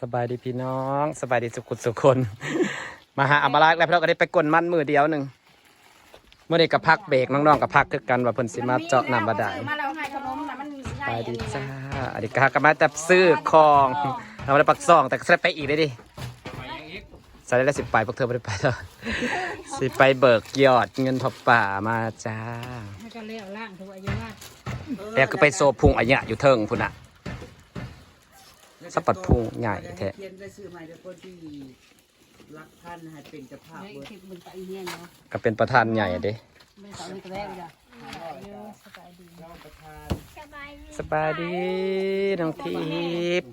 สบายดีพี่น้องสบายดีสุขุสุคน มาหาอามาลักแล้วพี่น้องก็ได้ไปกลนมันมือเดียวหนึ่งเมื่อได้กับพักเบรกน้องๆกับพักคือกันว่าเพิ่นสิมาเจาะน้ำบาดาลมาเราให้ขนมนะมันสบายดีจ้าอันนี้ก็กำลังจะซื้อของเราไม่ได้ปักซองแต่ก็จะไปอีกเลยดิสายได้สิบไปพวกเธอไม่ได้ไปแล้วสิไปเบิกยอดเงินพอป่ามาจ้าให้กันเลี้ยวล่างถูกอายุมากแล้วก็ไปโซพุงอันเนี้ยอยู่เทิงพุ่นอะ สับปัดพุงใหญ่แท้เขียนไปซื้อใหม่เดี๋ยวคนที่รักท่านให้เป็นเจ้าภาพเฮ้ยเบิดคลิปมึงไปเนี่ยเนาะก็เป็นประธานใหญ่เด้ไม่สอนนี่ก็แล้วจ้ะน้องประธาน สบายดีน้องทิพย์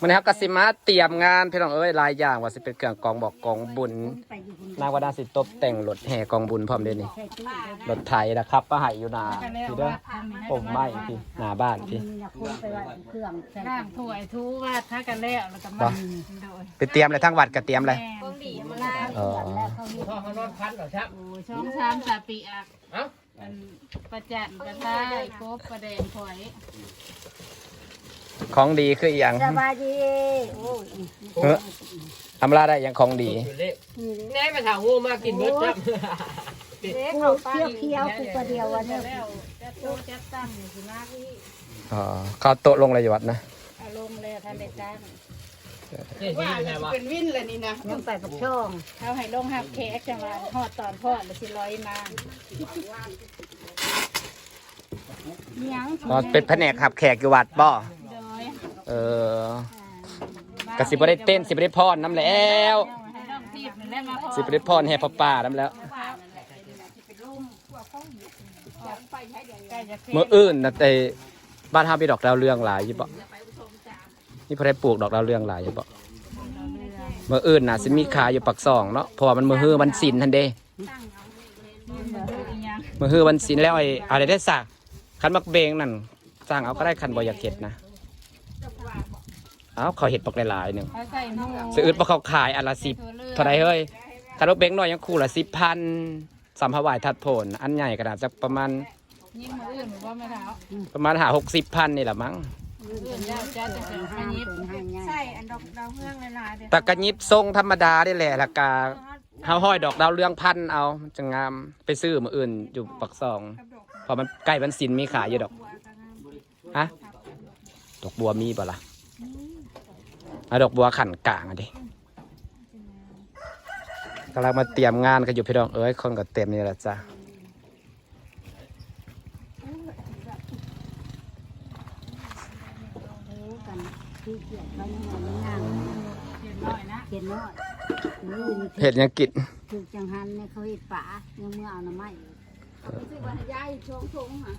วันนี้ครับกสิมาเตรียมงานพี่น้องเอ้ยหลายอย่างว่าสิเป็นเครื่องกองบอกกองบุญนางวดาสิตบแต่งรถแห่กองบุญพร้อมเด้นี่รถไถนะครับป้าหายอยู่นาพี่เด้อผมไหม้พี่หน้าบ้านพี่อยากคุ้นไปว่าเครื่องล่างถ้วยทูว่าถ้ากันแล้วแล้วก็บ่มันโดยไปเตรียมเลยทั้งวัดก็เตรียมเลยพวกดีมาล่างอ๋อพ่อเขานอนพันเหรอครับโอ้ช่องสามสาปีอักเอ้าอันประจันประท้ายกบประแดงถอยของดีคืออหย่างสบายดีโอ้ยเฮ้อทำลาได้อยังของดีอยู่เล็กแน่มาถามงูมากินเบิดครับกูเคี้ยวเคี้ยวกูก็เดียววันนี้แล้วจัดโต๊ะจัดตั้งอยู่ที่มากที่อ๋อเข้าวโต๊ะลงเลยอยู่วัดนะ อารมณ์เลยท่านได้ตั้ง ว่าจะเป็นวินเลยนี่นะยังไปปักช่องเขาให้ลงหักแขกจังหวะทอดตอนทอดแล้วสิลอยมายังอ๋อเป็นแผนกขับแขกอยู่วัดบ่โดยเออกสิบ่ได้เต้นสิบ่ได้พรน้ำแล้วให้น้องทีบนี่แหละมาพอสิบ่ได้พรแห่พระป่าน้ำแล้วใกล้จะเมื่ออื่นนะแต่บ้านเฮามีดอกดาวเรืองหลายอยู่บ่ นี่พอได้ปลูกดอกดาวเรืองหลายอยู่บ่เมื่ออื่นน่ะสิมีขายอยู่ปักซองเนาะเพราะว่ามันมื้อฮือวันศีลทันเด้มื้อฮือวันศีลแล้วไอ้อะไรได้สักคันมักเบงนั่นสร้างเอาก็ได้คันบ่อยากเฮ็ดนะเอ้าเขาเฮ็ดปักหลายๆหนึงเขาใส่หมูซื้ออึดบ่เขาขายอันละ10เท่าใดเฮ้ยคันมักเบงน้อยยังคู่ละ10,000สัมภาวายทัดโผลอันใหญ่ก็น่าจะประมาณยิ่งมืออื่นหรือว่าไม่เท้าประมาณ5 60,000นี่แหละมั้ง มืออื่นยาวจ้าจะเสริมให้ยิบใช่อันดอกดาวเฮืองหลายๆเด้อแต่กระยิบทรงธรรมดาได้แหละละกาเฮาห้อยดอกดาวเรืองพันเอามันจะงามไปซื้อมืออื่นอยู่ปักซอง พอมันใกล้วันศิลมีขายอยู่ดอกฮะดอกบัวมีบ่ล่ะเอาดอกบัวขันกลางอะดิกำลังมาเตรียมงานกันอยู่พี่น้องเอ้ยคนก็เต็มนี่แหละจ้ะ รู้กัน ที่เกียดเขายังไงไม่นางเห็นหน่อยนะเขียนน้อยนี่นี่เห็ดหยังกินถูกจังหันเนี่ยเขาเห็ดป่ายังเมื่อเอาหน้ำไม้คือวันยายชงชงค่ะ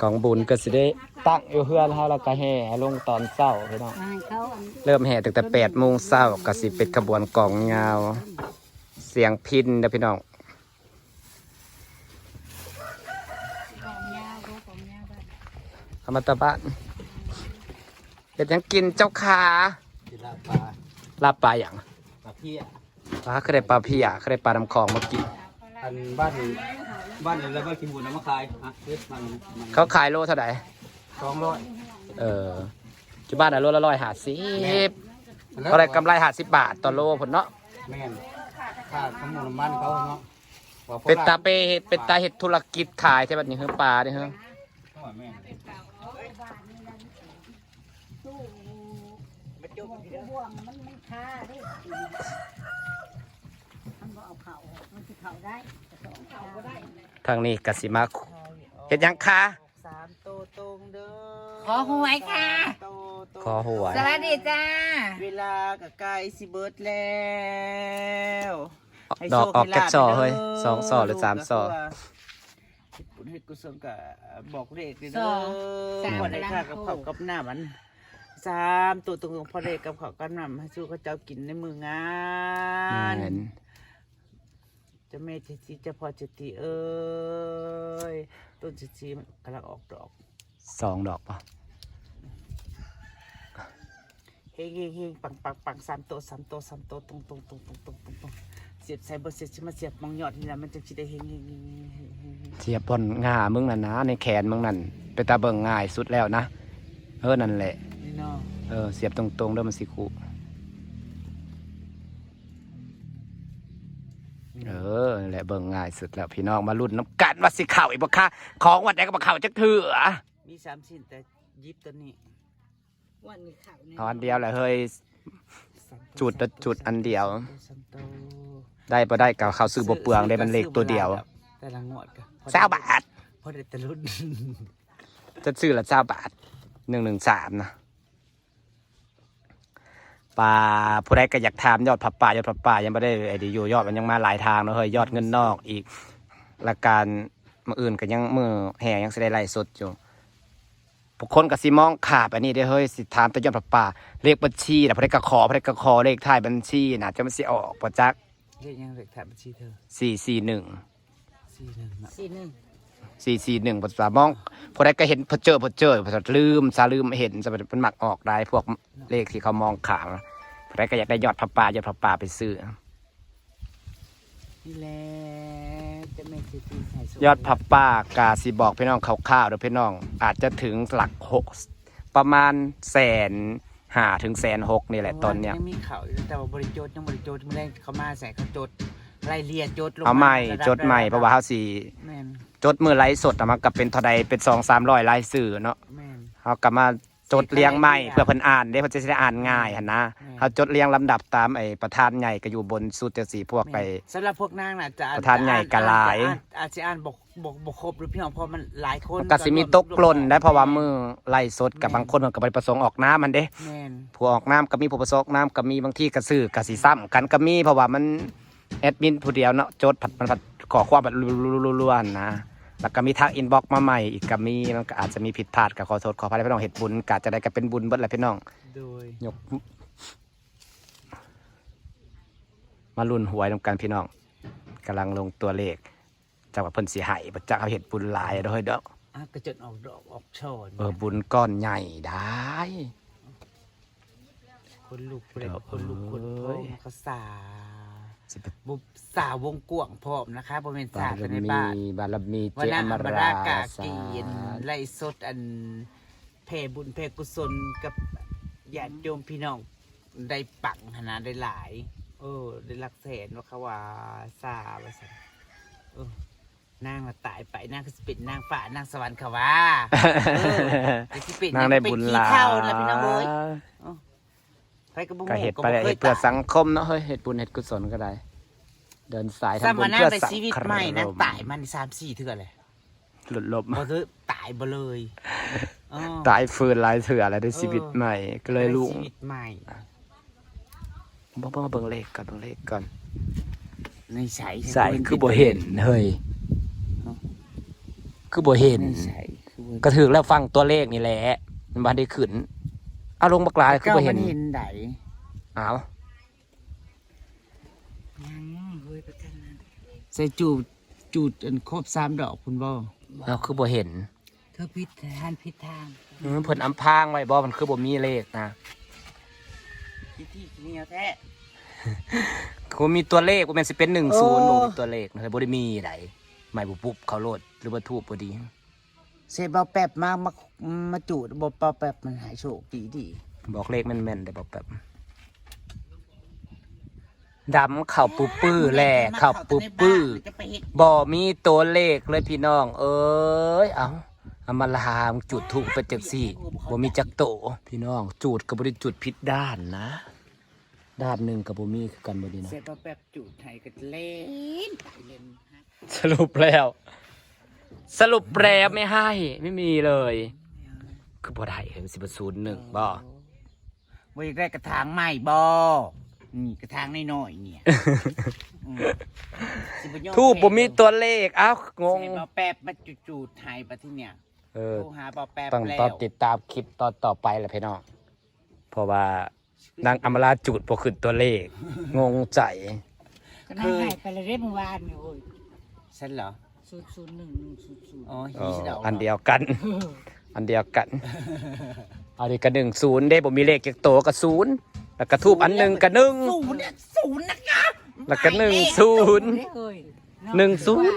ของบุญก็สิได้ตั้งอยู่เฮือนเฮาแล้วก็แห่ลงตอนเช้าพี่น้องให้เขาอันเริ่มแห่ตั้งแต่แปดโมงเช้าก็สิเป็นขบวนกลองยาว เสียงพินนะพี่น้องของยาวก็ของยาวบ้านอมตะบ้าน เห็ดหยังกินเจ้าขากินลาบปลาลาบปลาอย่างปลาเพี้ยปลาเคยได้ปลาเพียเคยได้ปลาน้ำคลองมากินอันบ้านบ้านอะไรบ้านกินบุญน้ำมะขายฮะเฮ็ดมันมันเขาขายโลเท่าไหร่สองร้อยเออที่บ้านอะโลละร้อยห้าสิบเขาได้กำไรห้าสิบบาทต่อโลผลเนาะแม่นค่าขนมน้ำมันเขาเนาะว่าพวกเป็นตาไปเฮ็ดเป็นตาเห็ดธุรกิจขายใช่แบบนี้คือปลาเนี่ยฮะแม่น วงมันมันคาเด้มันบ่เอาเขามันสิเขาได้แต่สองเขาได้ทางนี้กสิมาเห็ดหยังคะสามโตตรงเด้อขอหวยค่ะ โตตรงขอหวยสวัสดีจ้า เวลากับใกล้สิเบิดแล้วดอกออกแก๊กซอเฮ้ยสองซอหรือสามซอปุณเฮ็ดกุศลกับบอกเลขเลยสเด้อองสามพอได้ค่ากับล้านข้าวกับหน้ามัน สามตัวตรงๆพอได้กับข้าวกับน้ำให้สู้เขาเจ้ากินในมืองาน แม่นเจะแม่เจะจีเจะพอเจะตีเอ้ยต้นเจะจีมันกำลังออกดอกสองดอกป่ะเฮงเฮงเฮงปังปังปังสามตัวสามตัวสามตัวตรงตรงตรงตรงตรงตรงตรงเสียบใส่เบอร์เสียบจะมาเสียบมองยอดนี่แหละมันจะสิได้เฮงเฮงเฮงเฮงเฮงเฮงเทียบบนง่ามึงน่ะนะในแขนมึงนั่นไปตาเบิ่งง่ายสุดแล้วนะเออนั่นแหละ นี่เนาะเอเออเสียบตรงๆเด้อมันสิคุเออนั่นแหละเบิ่งง่ายสุดแล้วพี่น้องมาลุ้นน้ำกันว่าสิเข่าอีกบ่ค่ะของวัดไหนก็บ่เข่าจักเถื่อมีสามชิ้นแต่ยิบตัวนี้วันนี้ข่าวเนี่ยเอาอันเดียวแหละเฮ้ยสันโตจุดละจุดอันเดียวสันโตได้บ่ได้ก็เขาซื้อบ่เปลืองได้มันเลขตัวเดียวแต่ละงวดก็เศร้าบาทพอได้แต่รุ่นจะซื้อละเจ้าบาทหนึ่งหนึ่งสามนะ ป่าผู้ใดก็อยากถามยอดผับป่ายอดผับป่ายังไม่ได้ไอ้ดีอยู่ยอดมันยังมาหลายทางเนาะเฮ้ยยอดเงินนอกอีกและการมืออื่นก็ยังมือแห่ยังแสไดงไล่สดอยู่พวกคนก็สิมองขาบอันนี้ได้อเฮ้ยสิถามแต่ยอดผับป่าเลขบัญชีนะผู้ใดก็ขอผู้ใดก็ขอเลขท้ายบัญชีนะจะมันสิออกปจักเรียกยังเลขถ่ายบัญชีเธอสี่สี่หนึ่งสี่หนึ่งนะสี่หนึ่ง สี่สี่หนึ่งภาษามองพอได้ก็เห็นพอเจอพอเจอพอลืมซาลืมเห็นจะเป็นหมักออกได้พวกเลขที่เขามองขามพอได้ก็อยากได้ยอดพระป่ายอดพระป่าไปซื้อนี่แหละจะไม่สิตีใส่โซ่ยอดพระป่ากาสิบอกพี่น้องคร่าวๆเด้อพี่น้อง อาจจะถึงหลักหกประมาณแสนหาถึงแสนหกนี่แหละตอนเนี้ยยังมีข่าวอยู่แต่ว่าบริโจทย์ยังบริโจทย์เมื่อแรกเขามาใส่เขาจ ดไล่เลียจดลงเอาใหม่ระบจดใหม่เพราะว่าเขาสีแม่นจดมือไลฟ์สดอะมันก็เป็นเท่าใดเป็นสองสามร้อยลายสื่อเนาะแม่นเขากลับมาจดเรียงใหม่เพื่อเพิ่นอ่านได้เพิ่นจะได้อ่านง่ายหั่นนะอืมเขาจดเรียงลำดับตามไอ้ประธานใหญ่ก็อยู่บนสุดจังสีพวกไป สำหรับพวกนางน่ะจะอ่ประธานใหญ่กะหลาย อ่นอาจจะอ่านบกบกบกครบหรือพี่น้องเพราะมันหลายคนก็สิมีตกกล่นได้เพราะว่ามือไล่สดกับบางคนมันก็บ่ไปประสงค์ออกน้ำมันเด้ แม่น ผู้ออกน้ำก็มีผู้ประสงค์ออกน้ำก็มีบางที่ก็ซื้อก็สิซ้ำกันก็มีเพราะว่ามัน แอดมินผู้เดียวเนาะจดผัดมันผัดขอความแบบรัวๆๆนะ แล้วก็มีทักอินบ็อกมาใหม่อีกก็มีมันก็อาจจะมีผิดพลาดก็ขอโทษขออภัยพี่น้องเฮ็ดบุญก็จะได้ก็เป็นบุญเบิดแหละพี่น้องโดยยกมาลุ้นหวยนำกันพี่น้องกำลังลงตัวเลขจากว่าเพิ่นสิให้บ่จักเอาเฮ็ดบุญหลายเด้อเฮ้ยเด้ออะกระจนออกดอกออกช่อเออบุญก้อนใหญ่ได้คนลูกเปรเออคนลูกคนเอ้พ่อยเขาสา สิไปบุสาวงกวงพร้อมนะคะบริเวณบาสารกันในมีบ้านบารมีวัเจนนั้อนมอมรารากาสากีนไล่สดอันเพบุญเพกุศลกับญาติโยมพี่น้องได้ปังขนาดได้หลาย เออ ได้หลักแสนว่าเขาว่าซาว่าสันเออนางมาตายไปนางก็สิเป็นนางฝ่านางสวรรค์เขาว่าเออไอ้ที่เป็นนางได้บุญหลาเป็นขี้เท่าแล้วพี่น้องเอ้ย ไปกับบุก็เฮ็ดไปบ่ได้คเฮ็ยดเพื่อตายสังคมเนาะเฮ้ยเฮ็ดบุญเฮ็ดกุศลก็ได้ เดินสายสร้างทำบุมาญนั่งเพื่อในสังชีวิตคมใหม่นั่งตายมันสามสี่เถื่อเลยหลุดลบบ่คือตายบ่เลยอ้อตายฟื้นหลายเถื่ออะไรได้ชีวิตใหม่ ก็เลยลุงชีวิตใหม่บ่บ่มาเบิ่งเลขก่อนเบิ่งเลขก่อนในใสใส่คือบ่เห็นเฮ้ยคือบ่เห็นในใสคือบ่ก็ถือแล้วฟังตัวเลขนี่แหละมันบ่ได้ขึ้น เอาลงบักหลายคือบ่เห็นจ้ามัเห็นไดอ้าวใส่จูดจูดอันครบสามดอกคุณบ่เอาคือบ่เห็น เธอพิดทานพิดทางอืมเพิ่นอำพรางไว้บ่มันคือบ่มีเลขนะที่ที่เหนียวแท้คือมีตัวเลขบ่แม่นสิเป็น10บ่มีตัวเลขนะบ่ได้มีไดไม่บ่ปุ๊บเขาโลดหรือว่าทูบบ่ดี เสร็จบ่แป๊บมามามาจูดบ่เป่าแป๊บมันหายโชคดีดีบอกเลขแม่นๆได้บอกแบบดำเข่าปูปื้อแหล่เข่าปูปื้อจะไปเฮ็ดบ่มีตัวเลขเลยพี่น้อง เอ้ยเอาเอามาลามจุดถูกไปจักสี่บ่มีจักโต พี่น้อง จูดก็บ่ได้จุดผิดด้านนะ ด้านหนึ่งกับบ่มีคือกันบ่ดีนะเสร็จบ่แป๊บจูดให้ก็เล่นไปเล่นฮะสรุปแล้ว สรุปแล้วไม่ให้ ไม่มีเลย คือบ่ได้เห็นสิบศูนย์หนึ่งบ่บ่อยากได้กระถางใหม่บ่นี่กระถางน้อยๆเนี่ยอืมสิบ่ยอทูบบ่มีตัวเลขอ้าวงงเสร็จบ่แป๊บมาจูดๆให้ปะที่เนี่ยเออ โทรหาบ่แป๊บต้องแล้วต้องติดตามคลิปตอนต่อไปแหละพี่น้องเพราะว่านางอมราจุดบ่ขึ้นตัวเลข งงใจ ก็นั่งหายไปเลยเรียบเมื่อวานเนี่ยโอ้ย ฉันเหรอ ศูนย์ศูนย์หนึ่งหนึ่งศูนย์ศูนย์อ๋อเอยี่อสิบดอกอันเดียวกัน อันเดียวกันเอาดีกันหนึ่งศูนย์ได้บ่มีเลขจากโตกับศูนย์แล้วก็ทูบอันหนึ่งกับหนึ่งศูนย์เนี่ยศูนย์นะคะแล้วก็หนึ่งศูนย์ เอ้ยหนึ่งศูนย์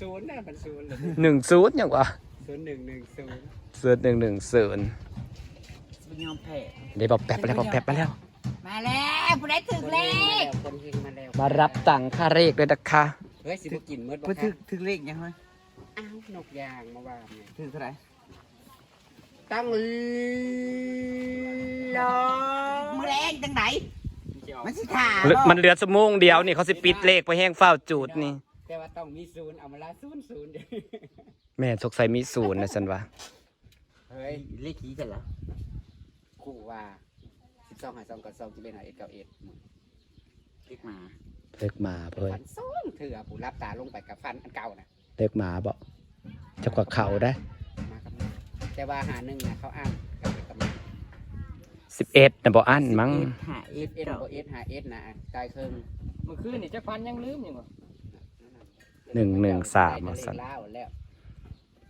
ศูนย์นะมันศูนย์เลยหนึ่งศูนย์อย่างวะศูนย์หนึ่งหนึ่งศูนย์ศูนย์หนึ่งหนึ่งศูนย์ไปคุณยอมแพ้เดี๋ยวบอกแป๊บไปแล้วบอกแป๊บไปแล้ว มาแล้วผู้ใดถึงเลขคนเฮงมาแล้วมารับตังค่าเลขด้วยนะคะ เฮ้ยสิบกินเมื่อผู้ถึงถึงเลขยังไงอ้าวนกยางมาว่าเนี่ยถึงเท่าไหร่ตั้งรอมือแรงจังไหนมันสิถามมันเหลือสมงเดียวนี่เขาสิปิดเลขไปแห้งเฝ้าจูดนี่ แต่ว่าต้องมีศูนย์เอามาละศูนย์ศูนย์เดี๋ยวแม่สงสัยมีศูนย์นะฉันว่าเฮ้ยเลขขี้กันเหรอคู่ว่าสิบสองหาสองกับสองจะเป็นหาเอ็ดกับเอ็ด เล็กมา เลขหมาเพิ่นฟันส้มเถื่อผู้รับตาลงไปกับฟันอันเก่านะเลขหมาบอกจะกว่าเขาได้มากับมาแต่ว่าหาหนึ่งนะเขาอ้างกับเอ็ดกับมาสิบเอ็ดนะบอกอันมั้งหาเอ็เอ็ดดเอ็ดโอเอ็ดหาเอ็ดนะตายครึ่งเมื่อคืนนี่เจ้าพันยังลืมอยู่บ่หนึ่งหนึ่งสามมามาสั่สั่นนแล้วแล้ว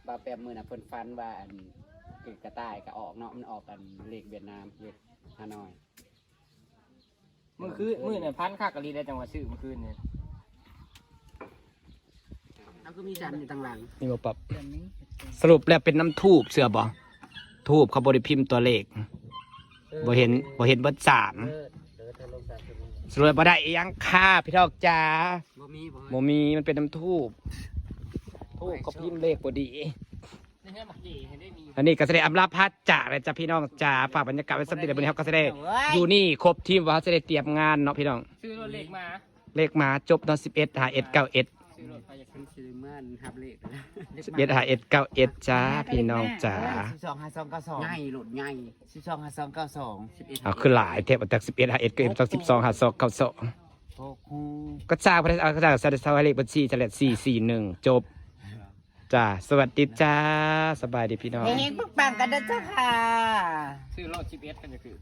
บาแปมมือน่ะเพิ่นฟันว่าอันคือกระต่ายก็ออกเนาะมันออกกันเลขเวียดนามเลขฮานอยเมื่อคืนมื้อนี่พันคักกะลีได้จังหวัดซื้อเมื่อคืนนี่แล้วก็มีจันอยู่ต่างหลังนี่บอกปรับสรุปแล้วเป็นน้ำทูบเสือบ่ทูบเขาบริพิมพ์ตัวเลขบ่เห็นบ่เห็นเบิดสามเออเดินทะลุสามสิบโมงสรุปบ่ได้อีหยังค่าพี่ทอกจ้าบ่มีบ่บ่มีมันเป็นน้ำทูบทูบเขาพิมพ์เลขบ่ดี อันนี้ก็แสดงอำลาพัดจ่าเลยจ้าพี่น้องจ้าฝากบรรยากาศไว้สักนิดเดี๋ยววันนี้เขาก็แสดงอยู่นี่ครบทีมว่าเขาจะได้เตรียมงานเนาะพี่น้องซื้อรถเล็กมาเลขมาจบเนาะสิบเอ็ดหาเอ็ดเก้าเอ็ดซื้อรถไปจากเป็นซิลิมันฮับเลขนะสิบเอ็ดหาเอ็ดเก้าเอ็ดจ้าพี่น้องจ้าสิบสองห้าสองเก้าสองง่ายโหลดง่ายสิบสองห้าสองเก้าสองสิบเอ็ดเอาคือหลายเทปจากสิบเอ็ดหาเอ็ดก็เอ็ดจากสิบสองหาสองเก้าสองโอ้โหก็จ้าพระเอาก็จ้าซาเดซาวเลขบัญชีจะเลขสี่สี่หนึ่งจบ จ้าสวัสดีจ้าสบายดีพี่น้อง เฮงๆปังๆกันนะเจ้าค่ะ ซื้อรถ11กันจะคือ